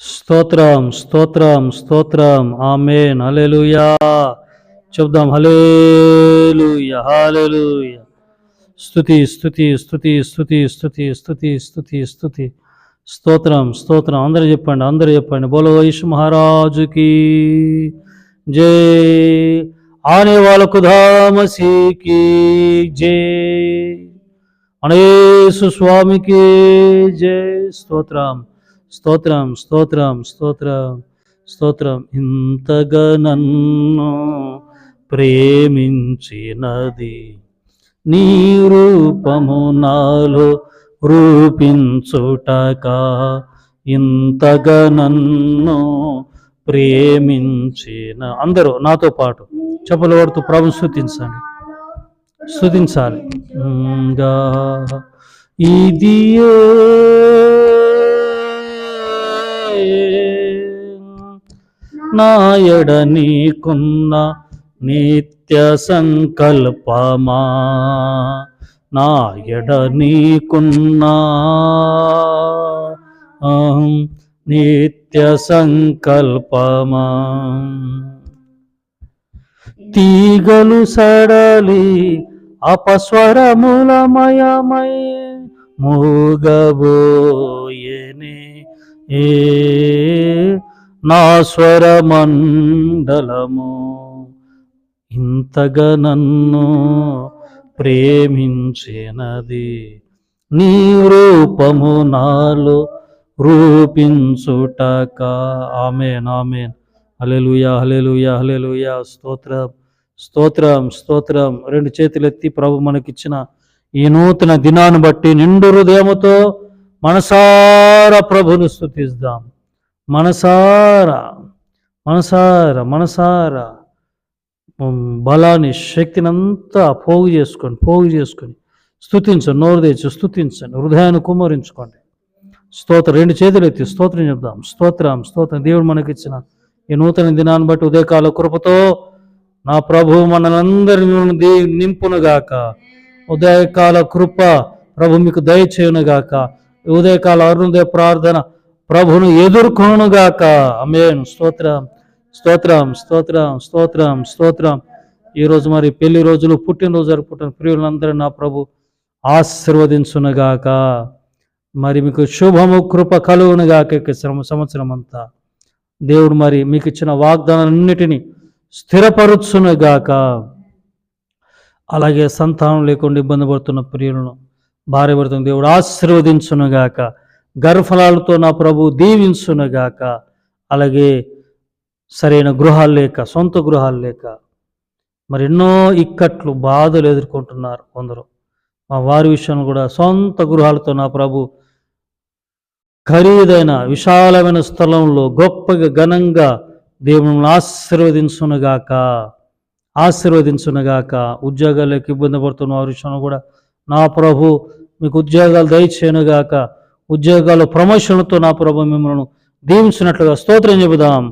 స్తోత్రం స్తోత్రం స్తోత్రం. ఆమెన్. హలెలుయా చెప్దాం హల్లెలూయ హల్లెలూయ. స్థుతి స్తుతి స్థుతి స్తుతి స్తుతి స్తుతి స్తుతి స్థుతి స్తోత్రం స్తోత్రం. అందరూ చెప్పండి అందరూ చెప్పండి. బోలో యేసు మహారాజుకి జై. ఆనే వాళ్ళకు ధామసీకి జై. అనేసు స్వామికి జై. స్తోత్రం. స్తోత్రం స్తోత్రం స్తోత్రం స్తోత్రం. ఇంతగా నన్ను ప్రేమించినది నీ రూపము నాలో రూపించుటక. ఇంతగా నన్ను ప్రేమించిన అందరూ నాతో పాటు చెప్పలు పడుతూ ప్రభు స్థుతించండి స్థుతించాలి ఇంకా ఇది నాయడ నీకున్న నిత్య సంకల్పమా? నాయడ నీకున్న నిత్య సంకల్పమా? తీగలు సడలి అపస్వరములమయమై మూగబోయనే నా స్వరమండలము? ఇంతగా నన్ను ప్రేమించినది నీ రూపము నాలో రూపించుటక. Amen amen. Hallelujah hallelujah hallelujah స్తోత్రం స్తోత్రం స్తోత్రం. రెండు చేతులెత్తి ప్రభు మనకిచ్చిన ఈ నూతన దినాన్ని బట్టి నిండు హృదయముతో మనసారా ప్రభును స్థుతిద్దాం మనసారా మనసారా మనసారా. బలాన్ని శక్తిని అంతా పోగు చేసుకొని పోగు చేసుకొని. స్థుతించండి నోరు తెచ్చి స్థుతించండి హృదయాన్ని కుమ్మరించుకోండి. స్తోత్ర రెండు చేతులు ఎత్తి స్తోత్రం చెప్దాం. స్తోత్రం స్తోత్రం. దేవుడు మనకిచ్చిన ఈ నూతన దినాన్ని బట్టి ఉదయకాల కృపతో నా ప్రభు మనలందరినీ దీ నింపునుగాక. ఉదయకాల కృప ప్రభు మీకు దయచేయునుగాక గాక ఉదయకాల అరుణోదయ ప్రార్థన ప్రభును ఎదుర్కొనుగాక. అమేన్ స్తోత్రం స్తోత్రం స్తోత్రం స్తోత్రం స్తోత్రం. ఈరోజు మరి పెళ్ళి రోజులు పుట్టినరోజు జరుపుకుంటున్న ప్రియులందరూ నా ప్రభు ఆశీర్వదించునుగాక. మరి మీకు శుభము కృప కలుగునుగాక శ్రమ సంవత్సరం అంతా. దేవుడు మరి మీకు ఇచ్చిన వాగ్దానాలన్నిటినీ స్థిరపరుచునుగాక. అలాగే సంతానం లేకుండా ఇబ్బంది పడుతున్న ప్రియులను భార్య పడుతున్న దేవుడు ఆశీర్వదించునుగాక. గర్ఫలాలతో నా ప్రభు దీవించునుగాక. అలాగే సరైన గృహాలు లేక సొంత గృహాలు లేక. మరి ఎన్నో ఇక్కట్లు బాధలు ఎదుర్కొంటున్నారు కొందరు. మా వారి విషయం కూడా సొంత గృహాలతో నా ప్రభు ఖరీదైన విశాలమైన స్థలంలో గొప్పగా ఘనంగా దేవుని ఆశీర్వదించునుగాక. ఆశీర్వదించునుగాక. ఉద్యోగాలకు ఇబ్బంది పడుతున్న వారి విషయంలో కూడా నా ప్రభు మీకు ఉద్యోగాలు దయచేయనుగాక ఉద్యోగాలు ప్రమోషన్లతో నా ప్రభు మిమ్మల్ని దీవించినట్లుగా స్తోత్రం చెబుదాం.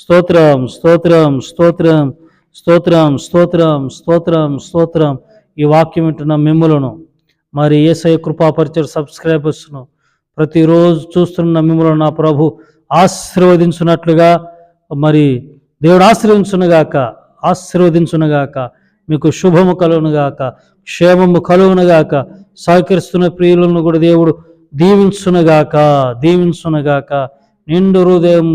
స్తోత్రం స్తోత్రం స్తోత్రం స్తోత్రం స్తోత్రం స్తోత్రం స్తోత్రం. ఈ వాక్యం వింటున్న మిమ్మలను మరి ఏసఐ కృపాపరిచర్ సబ్స్క్రైబర్స్ను ప్రతిరోజు చూస్తున్న మిమ్మల్ని నా ప్రభు ఆశీర్వదించున్నట్లుగా మరి దేవుడు ఆశీర్వదించునుగాక ఆశీర్వదించునుగాక మీకు శుభము కలుగునుగాక క్షేమము కలువునగాక సహకరిస్తున్న ప్రియులను కూడా దేవుడు దీవించునగాక దీవించునగాక. నిండు హృదయం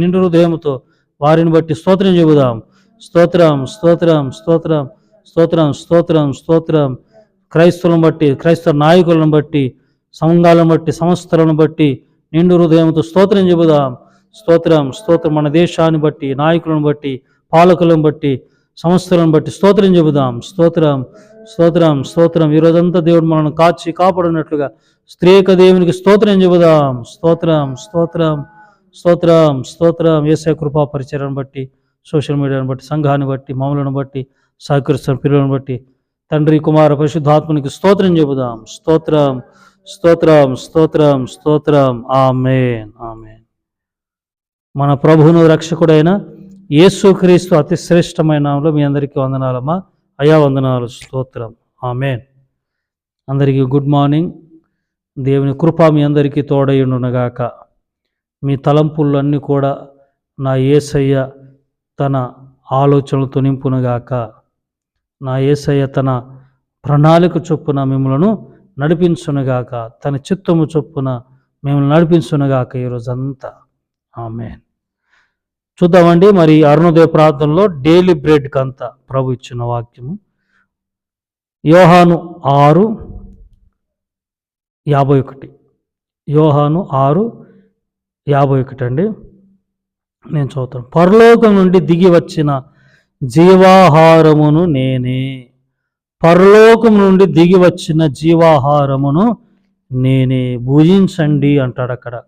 నిండు హృదయముతో వారిని బట్టి స్తోత్రం చెబుదాం. స్తోత్రం స్తోత్రం స్తోత్రం స్తోత్రం స్తోత్రం స్తోత్రం. క్రైస్తవులను బట్టి క్రైస్తవ నాయకులను బట్టి సంఘాలను బట్టి సంస్థలను బట్టి నిండు హృదయంతో స్తోత్రం చెబుదాం. స్తోత్రం స్తోత్రం మన దేశాన్ని బట్టి నాయకులను బట్టి పాలకులను బట్టి సంస్థలను బట్టి స్తోత్రం చెబుదాం. స్తోత్రం స్తోత్రం స్తోత్రం. ఈరోజంతా దేవుడు మనల్ని కాచి కాపాడినట్లుగా స్త్రీక దేవునికి స్తోత్రం చెబుదాం. స్తోత్రం స్తోత్రం స్తోత్రం స్తోత్రం. ఏసయ కృపా పరిచయాన్ని బట్టి సోషల్ మీడియాను బట్టి సంఘాన్ని బట్టి మామూలను బట్టి సహకరిస్తున్న పిల్లలను బట్టి తండ్రి కుమార పరిశుద్ధాత్మనికి స్తోత్రం చెబుదాం. స్తోత్రం స్తోత్రం స్తోత్రం స్తోత్రం. Amen amen. మన ప్రభువును రక్షకుడైన యేసుక్రీస్తు అతి శ్రేష్టమైన మీ అందరికీ వందనాలమ్మా. అయా వందనాలు స్తోత్రం. ఆమెన్. అందరికీ గుడ్ మార్నింగ్. దేవుని కృప మీ అందరికీ తోడయుండునగాక. మీ తలంపులన్నీ కూడా నా ఏసయ్య తన ఆలోచనలతో నింపునుగాక. నా ఏసయ్య తన ప్రణాళిక చొప్పున మిమ్మలను నడిపించునుగాక. తన చిత్తము చొప్పున మిమ్మల్ని నడిపించునుగాక ఈరోజంతా. ఆమెన్. చూద్దామండి. మరి అరుణోదయ ప్రార్థనలో డైలీ బ్రెడ్కి అంతా ప్రభు ఇచ్చిన వాక్యము. యోహాను ఆరు యాభై ఒకటి. యోహాను ఆరు యాభై ఒకటి అండి. నేను చదువుతాను. పరలోకం నుండి దిగి వచ్చిన జీవాహారమును నేనే. పరలోకం నుండి దిగి వచ్చిన జీవాహారమును నేనే. భుజించండి అంటాడు అక్కడ.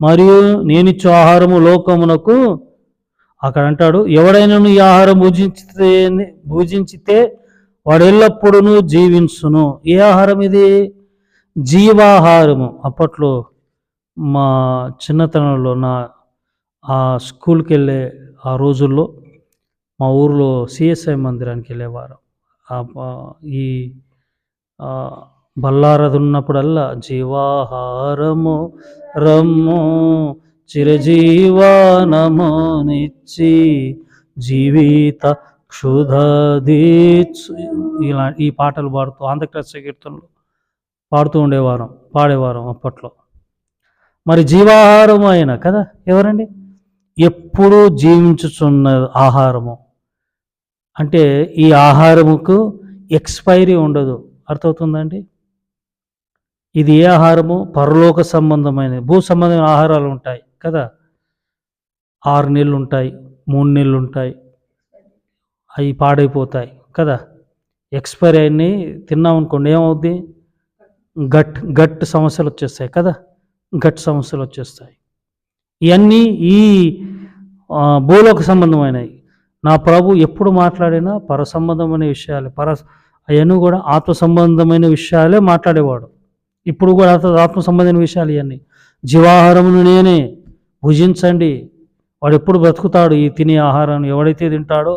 మరియు నేనిచ్చు ఆహారము లోకమునకు అక్కడ అంటాడు ఎవడైనాను ఈ ఆహారం భుజించితే భుజించితే వాడు ఎల్లప్పుడూ జీవించును. ఏ ఆహారం ఇది? జీవాహారము. అప్పట్లో మా చిన్నతనంలో నా ఆ స్కూల్కి వెళ్ళే ఆ రోజుల్లో మా ఊర్లో సిఎస్ఐ మందిరానికి వెళ్ళేవారు. ఈ బల్లారది ఉన్నప్పుడల్లా జీవాహారము రమ్ము చిరజీవనమునిచ్చి జీవిత క్షుధదీచు ఇలా ఈ పాటలు పాడుతూ ఆంధ్రప్రదేశ్ కీర్తనలు పాడుతూ ఉండేవారం పాడేవారం అప్పట్లో. మరి జీవాహారము ఆయన కదా ఎవరండి? ఎప్పుడూ జీవించుచున్న ఆహారము. అంటే ఈ ఆహారముకు ఎక్స్పైరీ ఉండదు. అర్థమవుతుందండి? ఇది ఏ ఆహారము? పరలోక సంబంధమైన భూ సంబంధమైన ఆహారాలు ఉంటాయి. కదా? ఆరు నెలలు ఉంటాయి మూడు నెలలు ఉంటాయి అవి పాడైపోతాయి కదా? ఎక్స్పైర్ అయినవి తిన్నాం అనుకోండి ఏమవుద్ది? గట్ గట్ సమస్యలు వచ్చేస్తాయి కదా? గట్ సమస్యలు వచ్చేస్తాయి ఇవన్నీ ఈ భూలోక సంబంధమైనవి నా ప్రభు ఎప్పుడు మాట్లాడినా పర సంబంధమైన విషయాలే పర అవన్నీ కూడా ఆత్మ సంబంధమైన విషయాలే మాట్లాడేవాడు. ఇప్పుడు కూడా ఆత్మ ఆత్మ సంబంధమైన విషయాలు ఇవన్నీ జీవాహారమును నేనే భుజించండి. వాడు ఎప్పుడు బ్రతుకుతాడు? ఈ తినే ఆహారాన్ని ఎవడైతే తింటాడో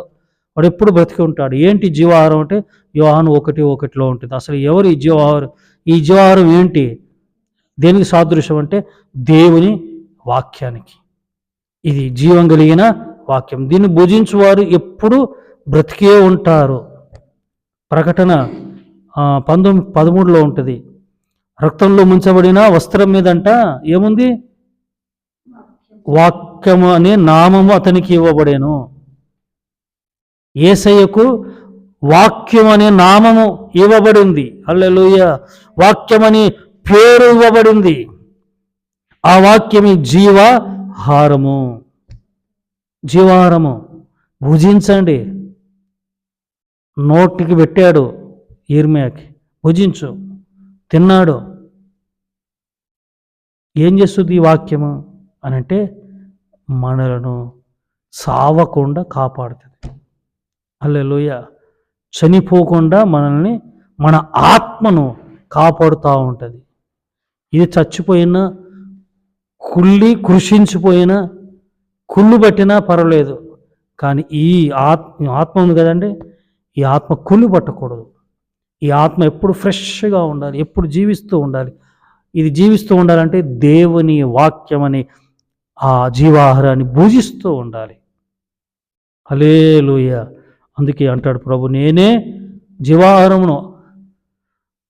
వాడు ఎప్పుడు బ్రతికి ఉంటాడు? ఏంటి జీవాహారం అంటే యోహాను ఒకటి ఒకటిలో ఉంటుంది. అసలు ఎవరు ఈ జీవాహారం? ఈ జీవాహారం ఏంటి? దేనికి సాదృశ్యం అంటే దేవుని వాక్యానికి. ఇది జీవం కలిగిన వాక్యం. దీన్ని భుజించువారు ఎప్పుడు బ్రతికే ఉంటారు? ప్రకటన పంతొమ్మిది పదమూడులో ఉంటుంది. రక్తంలో ముంచబడిన వస్త్రం మీదంట ఏముంది? వాక్యము అనే నామము అతనికి ఇవ్వబడేను. ఏసయ్యకు వాక్యం అనే నామము ఇవ్వబడింది. అల్లెలుయ వాక్యం అనే పేరు ఇవ్వబడింది. ఆ వాక్యమే జీవాహారము జీవాహారము భుజించండి. నోటికి పెట్టాడు ఈర్మయాకి. భుజించు. తిన్నాడు. ఏం చేస్తుంది ఈ వాక్యము? అని అంటే మనలను సావకుండా కాపాడుతుంది. అల్లెలోయ చనిపోకుండా మనల్ని మన ఆత్మను కాపాడుతూ ఉంటుంది. ఇది చచ్చిపోయినా కుళ్ళి కృషించిపోయిన కుళ్ళు పట్టినా పర్వాలేదు. కానీ ఈ ఆత్మ ఆత్మ ఉంది కదండి ఈ ఆత్మ కుళ్ళు పట్టకూడదు. ఈ ఆత్మ ఎప్పుడు ఫ్రెష్గా ఉండాలి ఎప్పుడు జీవిస్తూ ఉండాలి. ఇది జీవిస్తూ ఉండాలంటే దేవుని వాక్యం అనే ఆ జీవాహారాన్ని భుజిస్తూ ఉండాలి. అలేలుయ అందుకే అంటాడు ప్రభు నేనే జీవాహారమును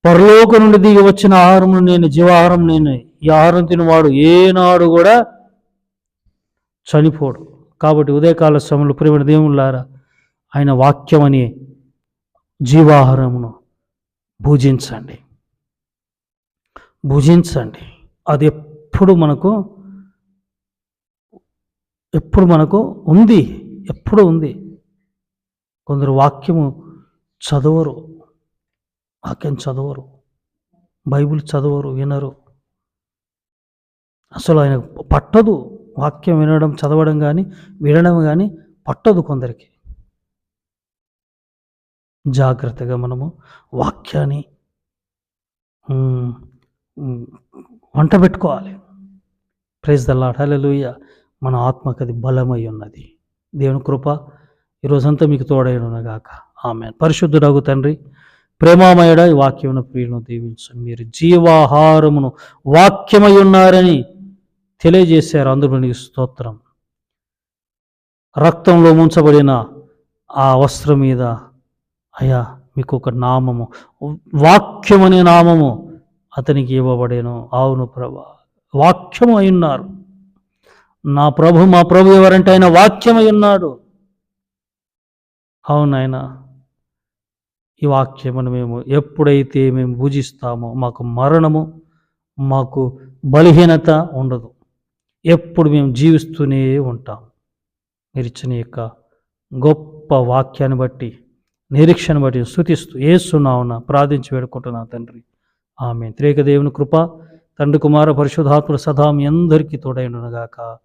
పరలోక నుండి దిగి వచ్చిన ఆహారమును నేను జీవాహారం నేను ఈ ఆహారం తినవాడు ఏనాడు కూడా చనిపోడు. కాబట్టి ఉదయకాల సమయంలో ప్రేమ దేవుళ్ళారా ఆయన వాక్యం అని జీవాహారమును భుజించండి. భుజించండి. అది ఎప్పుడు మనకు ఎప్పుడు మనకు ఉంది ఎప్పుడు ఉంది. కొందరు వాక్యము చదవరు వాక్యం చదవరు బైబిల్ చదవరు వినరు. అసలు ఆయన పట్టదు వాక్యం వినడం చదవడం కానీ వినడం కానీ పట్టదు కొందరికి. జాగ్రత్తగా మనము వాక్యాన్ని వంట పెట్టుకోవాలి. ప్రైజ్ దల్లాడ్ లూయ మన ఆత్మకు అది బలమై ఉన్నది. దేవుని కృప ఈరోజంతా మీకు తోడైనగాక ఆమె పరిశుద్ధుడగు తండ్రి ప్రేమామయుడ ఈ వాక్యమును ప్రియులను దీవించు మీరు జీవాహారమును వాక్యమై ఉన్నారని తెలియజేశారు. అందులో నీకు స్తోత్రం. రక్తంలో ముంచబడిన ఆ వస్త్రం మీద అయా మీకు ఒక నామము వాక్యమనే నామము అతనికి ఇవ్వబడేను. అవును ప్రభా వాక్యము అయి ఉన్నారు. నా ప్రభు మా ప్రభు ఎవరంటే ఆయన వాక్యమై ఉన్నాడు. అవునాయన ఈ వాక్యమును మేము ఎప్పుడైతే మేము పూజిస్తామో మాకు మరణము మాకు బలహీనత ఉండదు. ఎప్పుడు మేము జీవిస్తూనే ఉంటాం. మీరు ఇచ్చిన యొక్క గొప్ప వాక్యాన్ని బట్టి నిరీక్షను బట్టి స్థుతిస్తూ ఏసునావున ప్రార్థించి వేడుకుంటున్నాను తండ్రి. ఆమె త్రేక దేవుని కృప తండ్రి కుమార పరిశుధాత్ముడు సదా మీ అందరికీ తోడైనగాక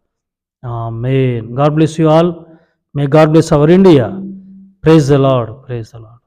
Amen. God bless you all. May God bless our India. Praise the Lord. Praise the Lord.